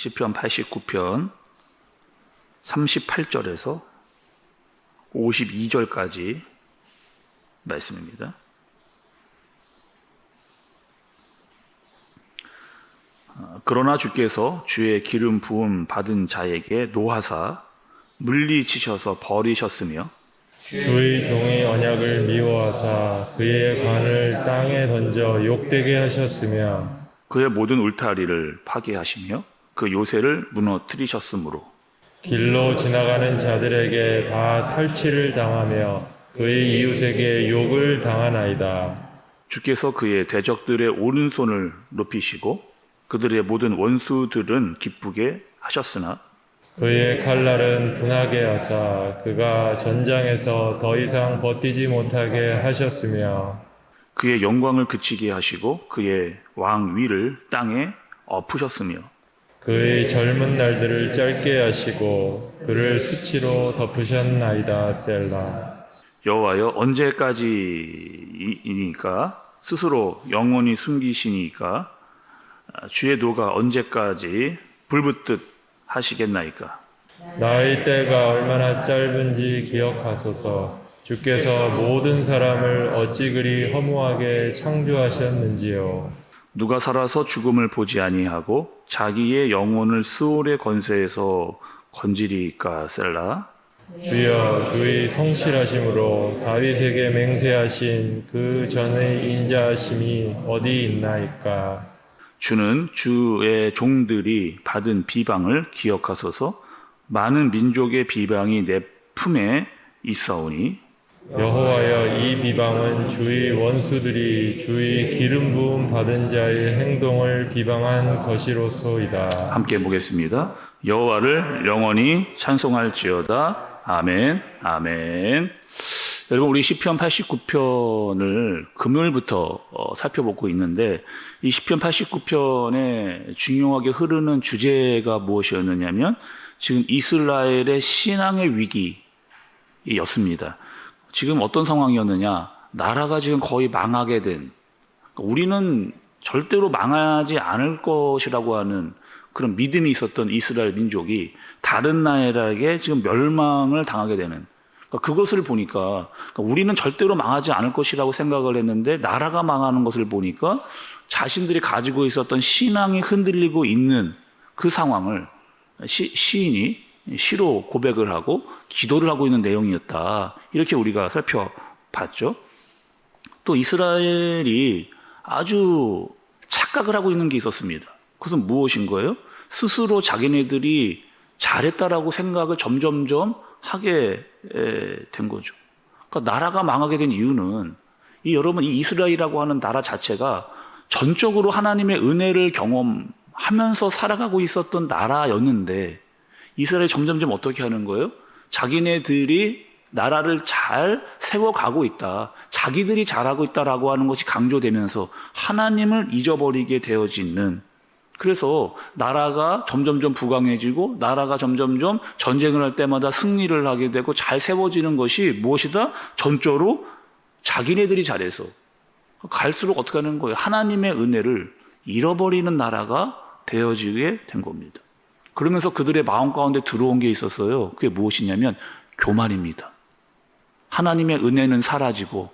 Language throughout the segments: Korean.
시편 89편 38절에서 52절까지 말씀입니다. 어, 그러나 주께서 주의 기름 부음 받은 자에게 노하사 물리치셔서 버리셨으며 주의 종의 언약을 미워하사 그의 관을 땅에 던져 욕되게 하셨으며 그의 모든 울타리를 파괴하시며 그 요새를 무너뜨리셨으므로 길로 지나가는 자들에게 다 탈취를 당하며 그의 이웃에게 욕을 당하나이다. 주께서 그의 대적들의 오른손을 높이시고 그들의 모든 원수들은 기쁘게 하셨으나 그의 칼날은 분하게 하사 그가 전장에서 더 이상 버티지 못하게 하셨으며 그의 영광을 그치게 하시고 그의 왕 위를 땅에 엎으셨으며 그의 젊은 날들을 짧게 하시고 그를 수치로 덮으셨나이다 셀라. 여호와여 언제까지이니까? 스스로 영원히 숨기시니까? 아, 주의 도가 언제까지 불붙듯 하시겠나이까? 나의 때가 얼마나 짧은지 기억하소서. 주께서 모든 사람을 어찌 그리 허무하게 창조하셨는지요 누가 살아서 죽음을 보지 아니하고 자기의 영혼을 스올의 권세에서 건지리까 셀라? 주여 주의 성실하심으로 다윗에게 맹세하신 그 전의 인자하심이 어디 있나이까? 주는 주의 종들이 받은 비방을 기억하소서. 많은 민족의 비방이 내 품에 있사오니 여호와여 이 비방은 주의 원수들이 주의 기름 부음 받은 자의 행동을 비방한 것이로소이다. 함께 보겠습니다. 여호와를 영원히 찬송할지어다. 아멘. 아멘. 여러분 우리 시편 89편을 금요일부터 어, 살펴보고 있는데 이 시편 89편에 중요하게 흐르는 주제가 무엇이었느냐면 지금 이스라엘의 신앙의 위기였습니다. 지금 어떤 상황이었느냐? 나라가 지금 거의 망하게 된 우리는 절대로 망하지 않을 것이라고 하는 그런 믿음이 있었던 이스라엘 민족이 다른 나라에게 지금 멸망을 당하게 되는 그러니까 그것을 보니까 그러니까 우리는 절대로 망하지 않을 것이라고 생각을 했는데 나라가 망하는 것을 보니까 자신들이 가지고 있었던 신앙이 흔들리고 있는 그 상황을 시, 시인이 시로 고백을 하고 기도를 하고 있는 내용이었다. 이렇게 우리가 살펴봤죠. 또 이스라엘이 아주 착각을 하고 있는 게 있었습니다. 그것은 무엇인 거예요? 스스로 자기네들이 잘했다라고 생각을 점점점 하게 된 거죠. 그러니까 나라가 망하게 된 이유는 이 여러분 이 이스라엘이라고 하는 나라 자체가 전적으로 하나님의 은혜를 경험하면서 살아가고 있었던 나라였는데 이스라엘이 점점점 어떻게 하는 거예요? 자기네들이 나라를 잘 세워가고 있다. 자기들이 잘하고 있다라고 하는 것이 강조되면서 하나님을 잊어버리게 되어지는 그래서 나라가 점점점 부강해지고 나라가 점점점 전쟁을 할 때마다 승리를 하게 되고 잘 세워지는 것이 무엇이다? 전적으로 자기네들이 잘해서 갈수록 어떻게 하는 거예요? 하나님의 은혜를 잃어버리는 나라가 되어지게 된 겁니다. 그러면서 그들의 마음 가운데 들어온 게 있었어요. 그게 무엇이냐면 교만입니다. 하나님의 은혜는 사라지고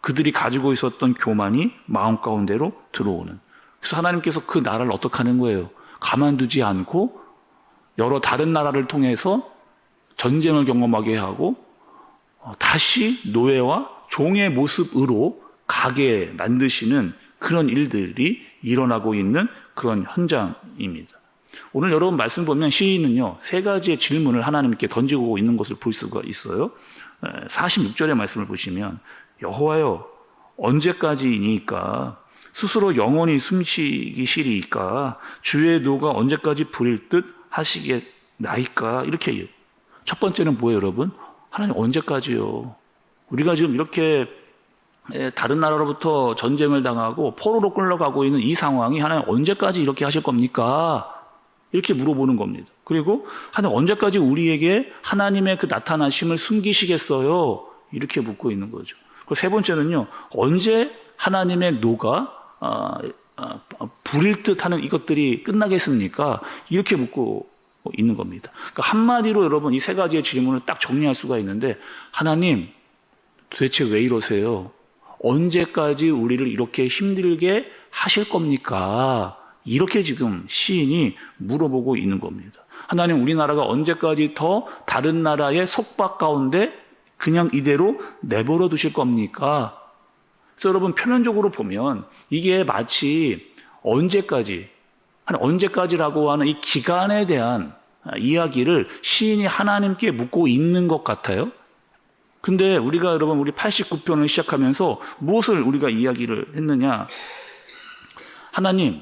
그들이 가지고 있었던 교만이 마음 가운데로 들어오는. 그래서 하나님께서 그 나라를 어떻게 하는 거예요? 가만두지 않고 여러 다른 나라를 통해서 전쟁을 경험하게 하고 어, 다시 노예와 종의 모습으로 가게 만드시는 그런 일들이 일어나고 있는 그런 현장입니다. 오늘 여러분 말씀 보면 시인은요, 세 가지의 질문을 하나님께 던지고 있는 것을 볼 수가 있어요. 46절의 말씀을 보시면, 여호와여, 언제까지이니까 스스로 영원히 숨쉬기 싫이까 주의 노가 언제까지 부릴 듯 하시겠나이까 이렇게 해요. 첫 번째는 뭐예요, 여러분? 하나님 언제까지요? 우리가 지금 이렇게 다른 나라로부터 전쟁을 당하고 포로로 끌려가고 있는 이 상황이 하나님 언제까지 이렇게 하실 겁니까? 이렇게 물어보는 겁니다. 그리고 하나님 언제까지 우리에게 하나님의 그 나타나심을 숨기시겠어요? 이렇게 묻고 있는 거죠. 그리고 세 번째는요, 언제 하나님의 노가 어, 어, 부릴 듯하는 이것들이 끝나겠습니까? 이렇게 묻고 있는 겁니다. 그러니까 한마디로 여러분 이 세 가지의 질문을 딱 정리할 수가 있는데 하나님 도대체 왜 이러세요? 언제까지 우리를 이렇게 힘들게 하실 겁니까? 이렇게 지금 시인이 물어보고 있는 겁니다. 하나님 우리나라가 언제까지 더 다른 나라의 속박 가운데 그냥 이대로 내버려 두실 겁니까? 그래서 여러분 표면적으로 보면 이게 마치 언제까지 한 언제까지라고 하는 이 기간에 대한 이야기를 시인이 하나님께 묻고 있는 것 같아요. 근데 우리가 여러분 우리 89편을 시작하면서 무엇을 우리가 이야기를 했느냐? 하나님,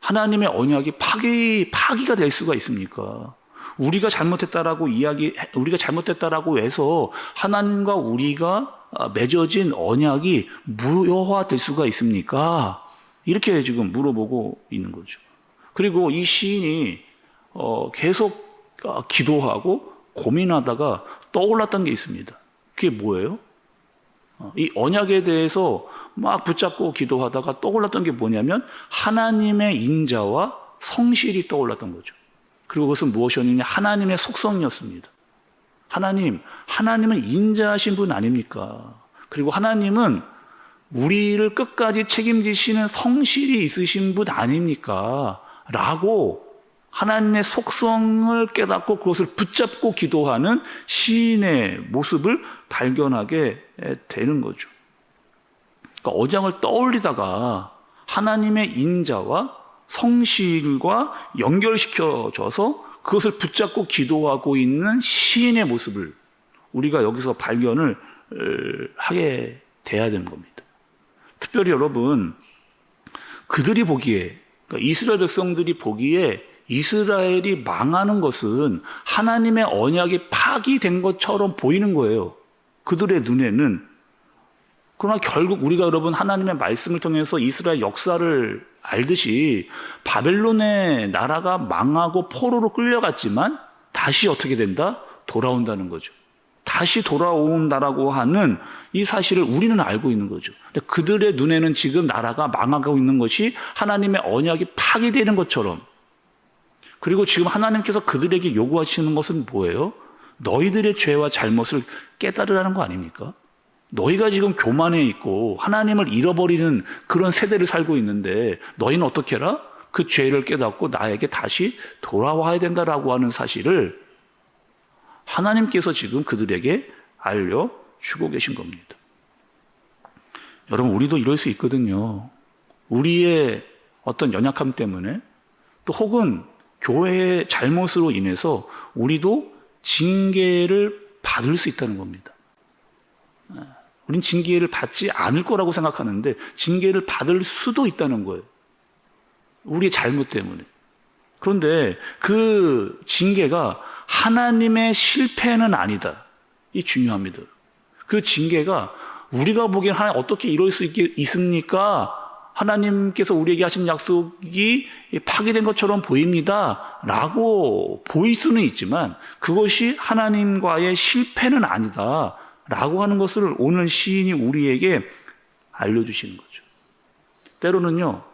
하나님의 언약이 파기 파기가 될 수가 있습니까? 우리가 잘못했다라고 이야기 우리가 잘못했다라고 해서 하나님과 우리가 맺어진 언약이 무효화될 수가 있습니까? 이렇게 지금 물어보고 있는 거죠. 그리고 이 시인이 어, 계속 어, 기도하고 고민하다가 떠올랐던 게 있습니다. 그게 뭐예요? 어, 이 언약에 대해서 막 붙잡고 기도하다가 떠올랐던 게 뭐냐면 하나님의 인자와 성실이 떠올랐던 거죠. 그리고 그것은 무엇이었느냐? 하나님의 속성이었습니다. 하나님, 하나님은 인자하신 분 아닙니까? 그리고 하나님은 우리를 끝까지 책임지시는 성실이 있으신 분 아닙니까? 라고 하나님의 속성을 깨닫고 그것을 붙잡고 기도하는 시인의 모습을 발견하게 되는 거죠. 그러니까 어장을 떠올리다가 하나님의 인자와 성실과 연결시켜져서 그것을 붙잡고 기도하고 있는 시인의 모습을 우리가 여기서 발견을 하게 돼야 되는 겁니다. 특별히 여러분, 그들이 보기에, 그러니까 이스라엘 백성들이 보기에 이스라엘이 망하는 것은 하나님의 언약이 파기된 것처럼 보이는 거예요. 그들의 눈에는. 그러나 결국 우리가 여러분 하나님의 말씀을 통해서 이스라엘 역사를 알듯이 바벨론의 나라가 망하고 포로로 끌려갔지만 다시 어떻게 된다? 돌아온다는 거죠. 다시 돌아온다라고 하는 이 사실을 우리는 알고 있는 거죠. 근데 그들의 눈에는 지금 나라가 망하고 있는 것이 하나님의 언약이 파기되는 것처럼 그리고 지금 하나님께서 그들에게 요구하시는 것은 뭐예요? 너희들의 죄와 잘못을 깨달으라는 거 아닙니까? 너희가 지금 교만해 있고 하나님을 잃어버리는 그런 세대를 살고 있는데 너희는 어떻게 해라? 그 죄를 깨닫고 나에게 다시 돌아와야 된다라고 하는 사실을 하나님께서 지금 그들에게 알려주고 계신 겁니다. 여러분, 우리도 이럴 수 있거든요. 우리의 어떤 연약함 때문에 또 혹은 교회의 잘못으로 인해서 우리도 징계를 받을 수 있다는 겁니다. 우린 징계를 받지 않을 거라고 생각하는데 징계를 받을 수도 있다는 거예요. 우리의 잘못 때문에. 그런데 그 징계가 하나님의 실패는 아니다. 이 중요합니다. 그 징계가 우리가 보기엔 하나님 어떻게 이럴 수 있게 있습니까? 하나님께서 우리에게 하신 약속이 파기된 것처럼 보입니다. 라고 보일 수는 있지만 그것이 하나님과의 실패는 아니다. 라고 하는 것을 오늘 시인이 우리에게 알려주시는 거죠. 때로는요,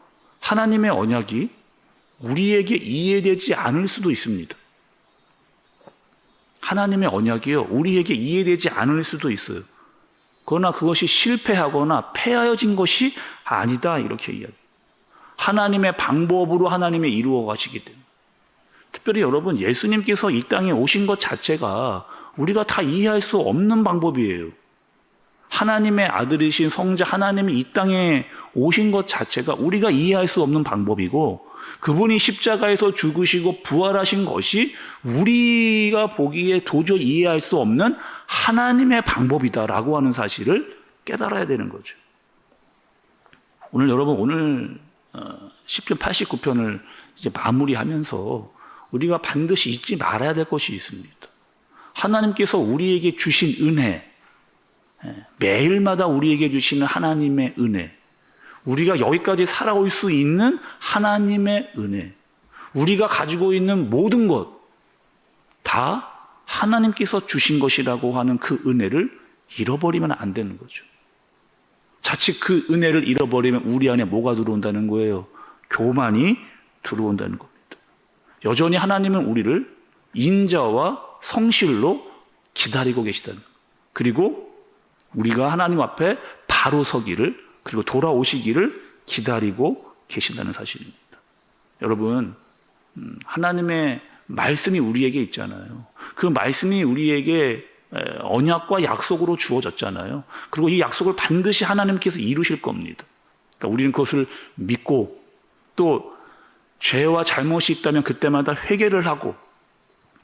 하나님의 언약이 우리에게 이해되지 않을 수도 있습니다. 하나님의 언약이요, 우리에게 이해되지 않을 수도 있어요. 그러나 그것이 실패하거나 폐하여진 것이 아니다, 이렇게 이야기. 하나님의 방법으로 하나님의 이루어 가시기 때문에. 특별히 여러분, 예수님께서 이 땅에 오신 것 자체가 우리가 다 이해할 수 없는 방법이에요. 하나님의 아들이신 성자 하나님이 이 땅에 오신 것 자체가 우리가 이해할 수 없는 방법이고 그분이 십자가에서 죽으시고 부활하신 것이 우리가 보기에 도저히 이해할 수 없는 하나님의 방법이다라고 하는 사실을 깨달아야 되는 거죠. 오늘 여러분 오늘 어, 시편 89편을 이제 마무리하면서 우리가 반드시 잊지 말아야 될 것이 있습니다. 하나님께서 우리에게 주신 은혜, 예, 매일마다 우리에게 주시는 하나님의 은혜, 우리가 여기까지 살아올 수 있는 하나님의 은혜, 우리가 가지고 있는 모든 것, 다 하나님께서 주신 것이라고 하는 그 은혜를 잃어버리면 안 되는 거죠. 자칫 그 은혜를 잃어버리면 우리 안에 뭐가 들어온다는 거예요? 교만이 들어온다는 겁니다. 여전히 하나님은 우리를 인자와 성실로 기다리고 것. 그리고 우리가 하나님 앞에 바로 서기를 그리고 돌아오시기를 기다리고 계신다는 사실입니다. 여러분, 음, 하나님의 말씀이 우리에게 있잖아요. 그 말씀이 우리에게 에, 언약과 약속으로 주어졌잖아요. 그리고 이 약속을 반드시 하나님께서 이루실 겁니다. 그러니까 우리는 그것을 믿고 또 죄와 잘못이 있다면 그때마다 회개를 하고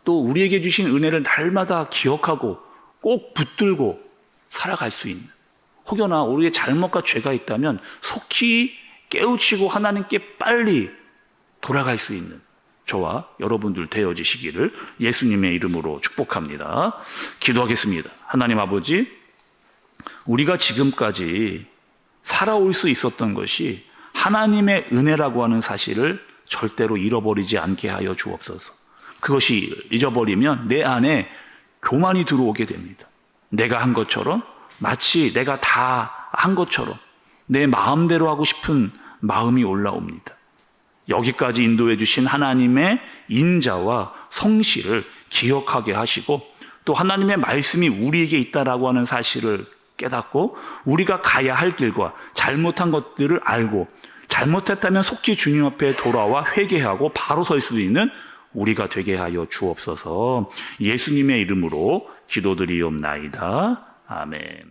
또 우리에게 주신 은혜를 날마다 기억하고 꼭 붙들고 살아갈 수 있는 혹여나 우리의 잘못과 죄가 있다면 속히 깨우치고 하나님께 빨리 돌아갈 수 있는 저와 여러분들 되어지시기를 예수님의 이름으로 축복합니다. 기도하겠습니다. 하나님 아버지, 우리가 지금까지 살아올 수 있었던 것이 하나님의 은혜라고 하는 사실을 절대로 잃어버리지 않게 하여 주옵소서. 그것이 잊어버리면 내 안에 교만이 들어오게 됩니다. 내가 한 것처럼 마치 내가 다 한 것처럼 내 마음대로 하고 싶은 마음이 올라옵니다. 여기까지 인도해 주신 하나님의 인자와 성실을 기억하게 하시고 또 하나님의 말씀이 우리에게 있다라고 하는 사실을 깨닫고 우리가 가야 할 길과 잘못한 것들을 알고 잘못했다면 속히 주님 앞에 돌아와 회개하고 바로 설 수 있는 우리가 되게 하여 주옵소서 예수님의 이름으로 기도드리옵나이다. 아멘.